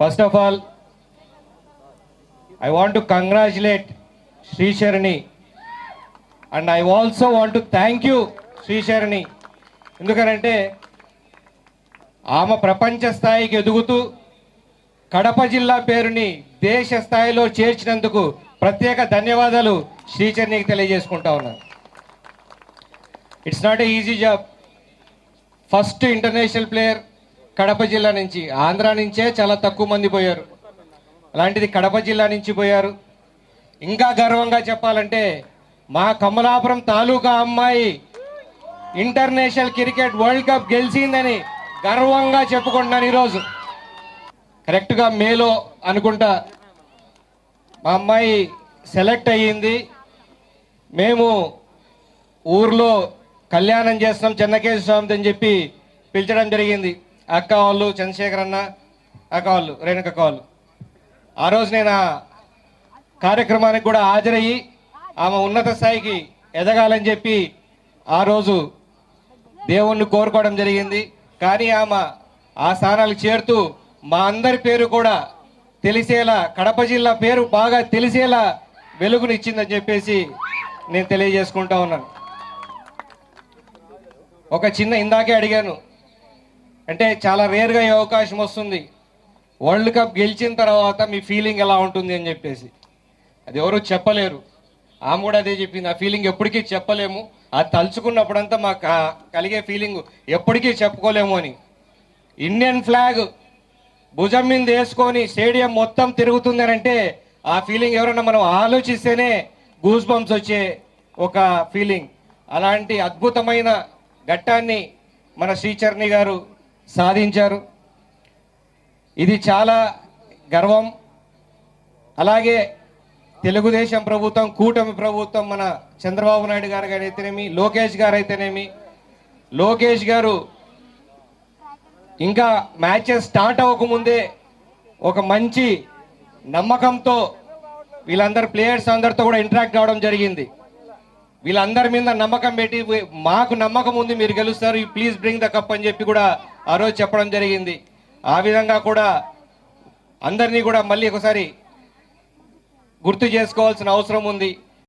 First of all I want to congratulate Shree Sharani and I also want to thank you Shree Sharani ఎందుకనంటే ఆమె ప్రపంచ స్థాయికి ఎదుగుతూ కడప జిల్లా పేరుని దేశ స్థాయిలో చేర్చినందుకు ప్రత్యేక ధన్యవాదాలు శ్రీచరణికి తెలియజేసుకుంటా ఉన్నాను. It's not a easy job first international player Kadapa జిల్లా నుంచి ఆంధ్ర నుంచే చాలా తక్కువ మంది పోయారు. అలాంటిది కడప జిల్లా నుంచి పోయారు. ఇంకా గర్వంగా చెప్పాలంటే మా కమలాపురం తాలూకా అమ్మాయి ఇంటర్నేషనల్ క్రికెట్ వరల్డ్ కప్ గెలిచిందని గర్వంగా చెప్పుకుంటున్నాను ఈరోజు. కరెక్ట్గా మేలో అనుకుంటా మా అమ్మాయి సెలెక్ట్ అయ్యింది. మేము ఊర్లో కళ్యాణం చేస్తున్నాం చెన్నకేశ్వర స్వామిది అని చెప్పి పిలిచడం జరిగింది. అక్క వాళ్ళు చంద్రశేఖర్ అన్న అక్క వాళ్ళు రేణుక వాళ్ళు. ఆ రోజు నేను ఆ కార్యక్రమానికి కూడా హాజరయ్యి ఆమె ఉన్నత స్థాయికి ఎదగాలని చెప్పి ఆ రోజు దేవుణ్ణి కోరుకోవడం జరిగింది. కానీ ఆమె ఆ స్థానాలకు చేరుతూ మా అందరి పేరు కూడా తెలిసేలా కడప జిల్లా పేరు బాగా తెలిసేలా వెలుగునిచ్చిందని చెప్పేసి నేను తెలియజేసుకుంటా ఉన్నాను. ఒక చిన్న ఇందాకే అడిగాను. అంటే చాలా రేర్గా ఈ అవకాశం వస్తుంది. వరల్డ్ కప్ గెలిచిన తర్వాత మీ ఫీలింగ్ ఎలా ఉంటుంది అని చెప్పేసి. అది ఎవరు చెప్పలేరు. ఆమె కూడా అదే చెప్పింది. ఆ ఫీలింగ్ ఎప్పటికీ చెప్పలేము. అది తలుచుకున్నప్పుడంతా మాకు కలిగే ఫీలింగ్ ఎప్పటికీ చెప్పుకోలేము అని. ఇండియన్ ఫ్లాగ్ భుజం మీద వేసుకొని స్టేడియం మొత్తం తిరుగుతుంది అని అంటే ఆ ఫీలింగ్ ఎవరైనా మనం ఆలోచిస్తేనే గూస్ బంప్స్ వచ్చే ఒక ఫీలింగ్. అలాంటి అద్భుతమైన ఘట్టాన్ని మన శ్రీచరణి గారు సాధించారు. ఇది చాలా గర్వం. అలాగే తెలుగుదేశం ప్రభుత్వం కూటమి ప్రభుత్వం మన చంద్రబాబు నాయుడు గారు అయితేనేమి లోకేష్ గారు అయితేనేమి లోకేష్ గారు ఇంకా మ్యాచెస్ స్టార్ట్ అవ్వకముందే ఒక మంచి నమ్మకంతో వీళ్ళందరు ప్లేయర్స్ అందరితో కూడా ఇంటరాక్ట్ అవ్వడం జరిగింది. వీళ్ళందరి మీద నమ్మకం పెట్టి మాకు నమ్మకం ఉంది మీరు గెలుస్తారు ప్లీజ్ బ్రింగ్ ద కప్ అని చెప్పి కూడా ఆ రోజు చెప్పడం జరిగింది. ఆ విధంగా కూడా అందరినీ కూడా మళ్ళీ ఒకసారి గుర్తు చేసుకోవాల్సిన అవసరం ఉంది.